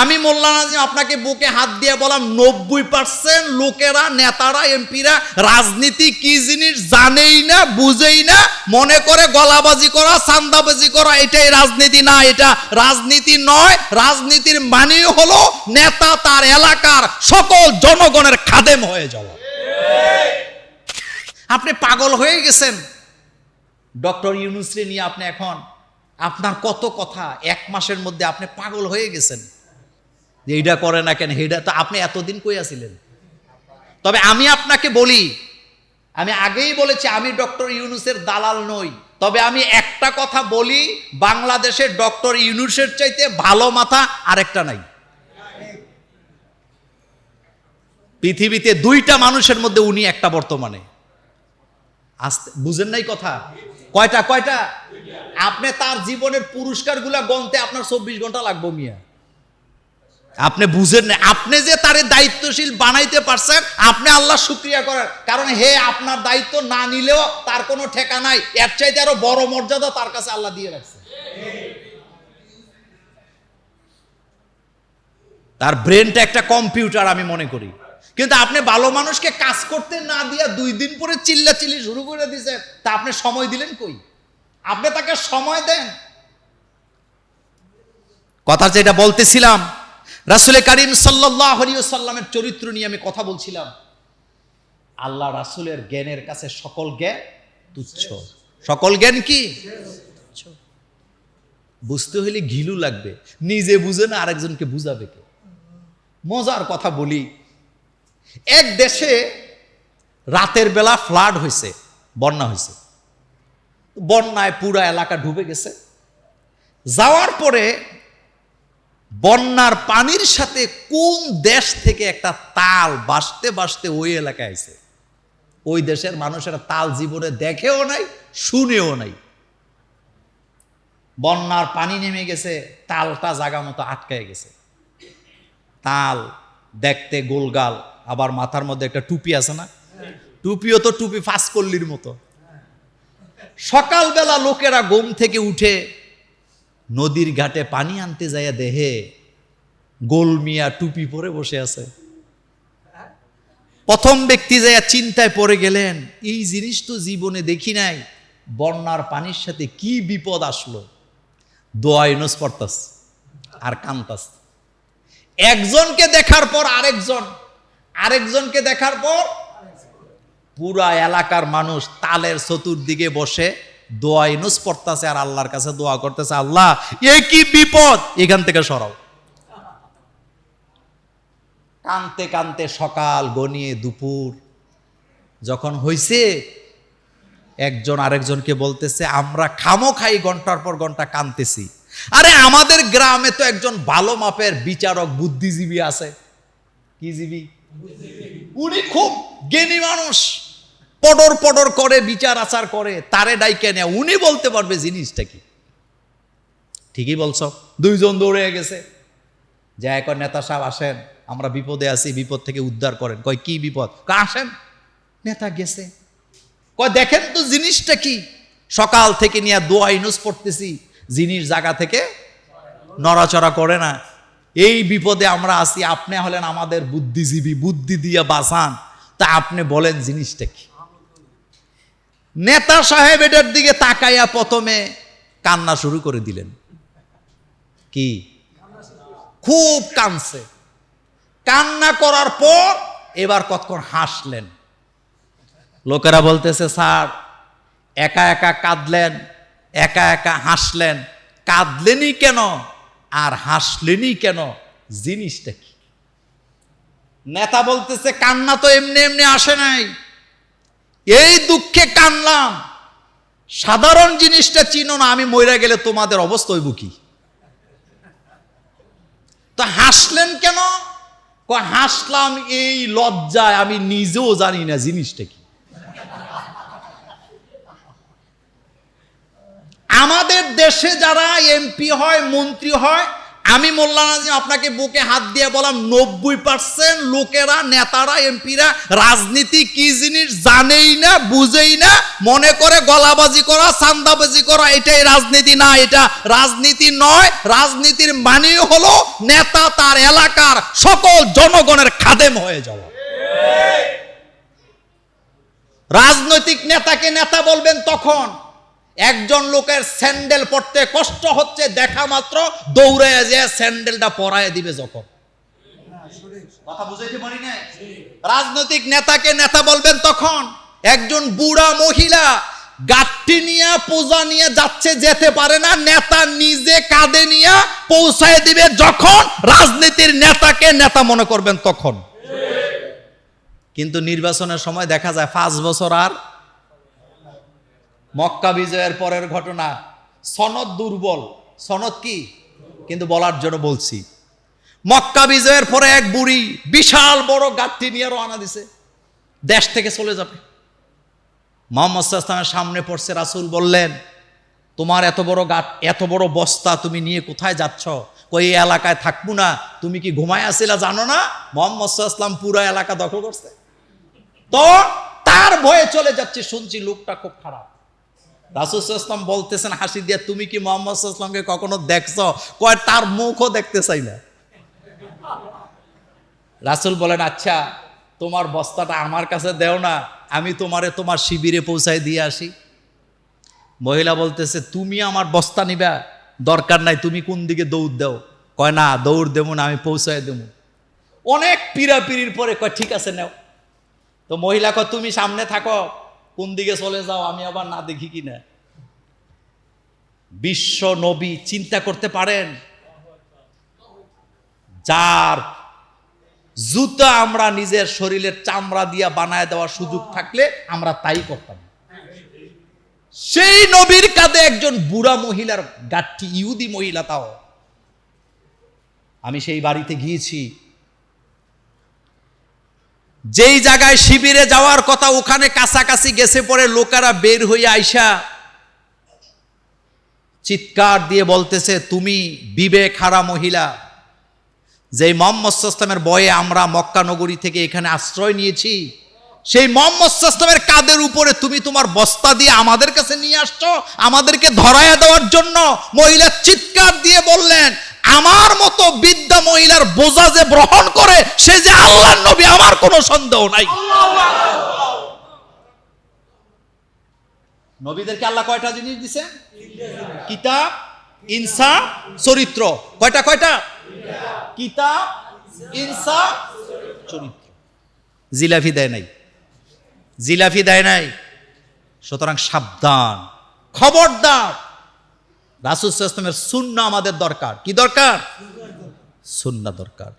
আমি মোল্লা নাজিম আপনাকে বুকে হাত দিয়ে বললাম, নব্বই পার্সেন্ট লোকেরা, নেতারা, এমপিরা রাজনীতি কি জিনিস জানেই না, বুঝেই না, মনে করে গলাবাজি করা, চান্দাবাজি করা, এটাই রাজনীতি না, এটা রাজনীতি নয়, রাজনীতির মানে হলো নেতা তার এলাকার সকল জনগণের খাদেম হয়ে যাওয়া। আপনি পাগল হয়ে গেছেন। ডক্টর ইউনুসরে নিয়ে আপনি এখন আপনার কত কথা, এক মাসের মধ্যে আপনি পাগল হয়ে গেছেন। যে এইটা করে না কেন? এইটা তো আপনি এতদিন কই আছিলেন? তবে আমি আপনাকে বলি, আমি আগেই বলেছি আমি ডক্টর ইউনুসের দালাল নই। তবে আমি একটা কথা বলি বাংলাদেশের ডক্টর ইউনুসের চাইতে ভালো মাথা আরেকটা নাই। পৃথিবীতে দুইটা মানুষের মধ্যে উনি একটা বর্তমানে। আসতে বুঝেন নাই কথা? কয়টা কয়টা? আপনি তার জীবনের পুরস্কারগুলা গনতে আপনার চব্বিশ ঘণ্টা লাগবো মিয়া। আপনি বুঝেন না, আপনি যে তারে দায়িত্বশীল বানাইতে পারছেন, আপনি আল্লাহ শুক্রিয়া করেন। কারণ হে আপনার দায়িত্ব না নিলেও তার কোনো ঠেকা নাই। এর চাইতে আরও বড় মর্যাদা তার কাছে আল্লাহ দিয়ে রাখছে। তার ব্রেনটা একটা কম্পিউটার আমি মনে করি। কিন্তু আপনি ভালো মানুষকে কাজ করতে না দিয়া দুই দিন পরে চিল্লা চিল্লি শুরু করে দিয়েছেন তা আপনি সময় দিলেন কই? আপনি তাকে সময় দেন। কথা যেটা বলতেছিলাম রাসুল করিম সাল্লামের চরিত্র নিয়ে আমি কথা বলছিলাম। আল্লাহ রাসুলের জ্ঞানের কাছে সকল জ্ঞান তুচ্ছ। সকল জ্ঞান কি। বুঝতে হলে ঘিলু লাগবে। নিজে বুঝে না আরেকজনকে বুঝাবে কে? মজার কথা বলি, এক দেশে রাতের বেলা ফ্লাড হয়েছে বন্যা হয়েছে বন্যায় পুরা এলাকা ডুবে গেছে। যাওয়ার পরে বন্যার পানির সাথে কোন দেশ থেকে একটা তাল বাসতে বাসতে ওই এলাকায় আইছে? ওই দেশের মানুষেরা তাল জীবনে দেখেও নাই, শুনেও নাই। বন্যার পানি নেমে গেছে, তালটা জাগা মতো আটকায় গেছে। তাল দেখতে গোলগাল, আবার মাথার মধ্যে একটা টুপি আছে না? টুপিও তো টুপি ফাঁসকল্লির মতো। সকালবেলা লোকেরা ঘুম থেকে উঠে নদীর ঘাটে পানি আনতে যাইয়া দেহে গোল মিয়া টুপি পরে বসে আছে। প্রথম ব্যক্তি যাইয়া চিন্তায় পড়ে গেলেন, এই জিনিস তো জীবনে দেখি নাই, বন্যার পানির সাথে কি বিপদ আসলো? দোয়া ইউনুস পড়তাস আর কান্তাস। একজনকে দেখার পর আরেকজন, আরেকজনকে দেখার পর পুরা এলাকার মানুষ তালের চতুর্দিকে বসে দোয়া ইনুস পড়তেছে আর আল্লাহর কাছে দোয়া করতেছে, আল্লাহ, এ কি বিপদ? এখান থেকে সরাও। কানতে কানতে সকাল গনিয়ে দুপুর। যখন হইছে, একজন আরেকজনকে বলতেছে, আমরা খামো খাই ঘণ্টার পর ঘণ্টা কানতেছি। আরে, আমাদের গ্রামে তো একজন ভালো মাপের বিচারক বুদ্ধিজীবী আছে। কি জীবী? উনি খুব জ্ঞানী মানুষ। পডর পডর করে, বিচার আচার করে, তারে ডাইকে নেয়। উনি বলতে পারবে জিনিসটা কি? ঠিকই বলছো, দুইজন দৌড়ে গেছে। যে এখন নেতা সাহেব আসেন, আমরা বিপদে আছি, বিপদ থেকে উদ্ধার করেন। কয়, কি বিপদ? আসেন? নেতা গেছে। কয়, দেখেন তো জিনিসটা কি? সকাল থেকে নিয়ে দোয়া, ইনুস পড়তেছি, জিনিস জায়গা থেকে নড়াচড়া করে না। এই বিপদে আমরা আছি, আপনি হলেন আমাদের বুদ্ধিজীবী, বুদ্ধি দিয়ে বাঁচান। তা আপনি বলেন জিনিসটা কি? নেতা সাহেব এটার দিকে তাকাইয়া প্রথমে কান্না শুরু করে দিলেন। কি? খুব কানছে কান্না করার পর এবার কতক্ষণ হাসলেন। লোকেরা বলতেছে, স্যার, একা একা কাঁদলেন, একা একা হাসলেন। কাঁদলেনই কেন? আর হাসলেনই কেন? জিনিসটা কি? নেতা বলতেছে, কান্না তো এমনি এমনি আসে নাই। এই দুঃখে কানলাম। সাধারণ জিনিসটা চিনো না, আমি মইরা গেলে তোমাদের অবস্থা হইব কি? তো হাসলেন কেন? হাসলাম এই লজ্জায়, আমি নিজেও জানি না জিনিসটা কি। আমাদের দেশে যারা এমপি হয়, মন্ত্রী হয় আমি মোল্লা নাজিম আপনাকে বুকে হাত দিয়ে বললাম, নব্বই পার্সেন্ট লোকেরা, নেতারা, এমপিরা রাজনীতি কি জিনিস জানেই না, বুঝেই না, মনে করে গলাবাজি করা, চান্দাবাজি করা, এটাই রাজনীতি না, এটা রাজনীতি নয়, রাজনীতির মানে হলো নেতা তার এলাকার সকল জনগণের খাদেম হয়ে যাওয়া। রাজনৈতিক নেতাকে নেতা বলবেন তখন একজন লোকের স্যান্ডেল পরতে কষ্ট হচ্ছে দেখা মাত্র দৌড়ে যে স্যান্ডেলটা পরায় দিবে যখন। কথা বুঝাইতে পারি না রাজনৈতিক নেতাকে নেতা বলবেন তখন একজন বুড়া মহিলা গাঠটি নিয়ে পূজা নিয়ে যাচ্ছে যেতে পারে না নেতা নিজে কাঁধে নিয়ে পৌঁছায় দিবে যখন রাজনীতির নেতাকে নেতা মনে করবেন তখন। কিন্তু নির্বাচনের সময় দেখা যায় পাঁচ বছর আর মক্কা বিজয়ের পরের ঘটনা। সনদ দুর্বল। সনদ কি? কিন্তু বলার জন্য বলছি। মক্কা বিজয়ের পরে এক বুড়ি বিশাল বড় গাঠটি নিয়ে রওনা দিছে। দেশ থেকে চলে যাবে। মোহাম্মদ সামনে পড়ছে, রাসূল বললেন, তোমার এত বড় গাঠ এত বড় বস্তা তুমি নিয়ে কোথায় যাচ্ছ? কই এলাকায় থাকব না? তুমি কি ঘুমায় আসিলা জানো না? মোহাম্মদ ইসলাম পুরো এলাকা দখল করছে। তো তার ভয়ে চলে যাচ্ছে, শুনছি লোকটা খুব খারাপ। রাসুল ইসলাম বলতেছেন হাসি দিয়া, তুমি কি মোহাম্মদ ইসলামকে কখনো দেখছ? কয়, তার মুখও দেখতে চাই না। রাসুল বলেন আচ্ছা তোমার বস্তাটা আমার কাছে দেও না, আমি তোমারে তোমার শিবিরে পৌঁছায় দিয়ে আসি। মহিলা বলতেছে, তুমি আমার বস্তা নিবা, দরকার নাই, তুমি কোন দিকে দৌড় দাও? কয়, না, দৌড় দেবো না, আমি পৌঁছায় দেবো। অনেক পিড়াপিড়ির পরে কয়, ঠিক আছে, নাও। তো মহিলা কয়, তুমি সামনে থাকো। কোন দিকে চলে যাও, আমি আবার না দেখি কি না বিশ্ব নবী চিন্তা করতে পারেন? যার জুতা আমরা নিজের শরীরের চামড়া দিয়া বানায় দেওয়ার সুযোগ থাকলে আমরা তাই করতাম। সেই নবীর কাঁধে একজন বুড়া মহিলার গাঠটি ইহুদি মহিলা তাও। আমি সেই বাড়িতে গিয়েছি। যেই জায়গায় শিবিরে যাওয়ার কথা ওখানে কাছাকাছি গেছে পরে লোকেরা বের হয়ে আইসা চিৎকার দিয়ে বলতেছে, তুমি বিবেক হারা মহিলা। যেই মোহাম্মদ ইসলামের বয়ে আমরা মক্কা নগরী থেকে এখানে আশ্রয় নিয়েছি, সেই মোহাম্মদ ইসলামের কাদের উপরে তুমি তোমার বস্তা দিয়ে আমাদের কাছে নিয়ে আসছো? আমাদেরকে ধরায়া দেওয়ার জন্য? মহিলা চিৎকার দিয়ে বললেন আমার মতো বিদ্যা মহিলার বোঝা যে গ্রহণ করে, সে যে আল্লাহ নবী, আমার কোনো সন্দেহ নাই। নবীদেরকে আল্লাহ কয়টা জিনিস দিছে? কিতাব, ইনসা, চরিত্র। কয়টা কয়টা? কিতাব, ইনসা, চরিত্র। জিলাফি দেয় নাই। জিলাফি দেয় নাই। সুতরাং সাবধান। খবরদার। রাসুল ইসলামের সুন্না আমাদের দরকার। কি দরকার? সুন্না দরকার।